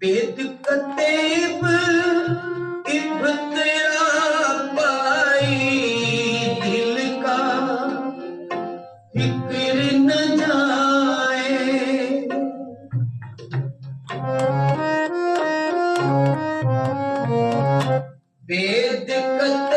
वेद कतेब इब्तरा पाई दिल का फिक्र न जाए वेद कतेब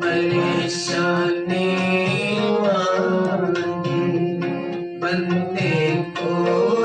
परेशानी बनने को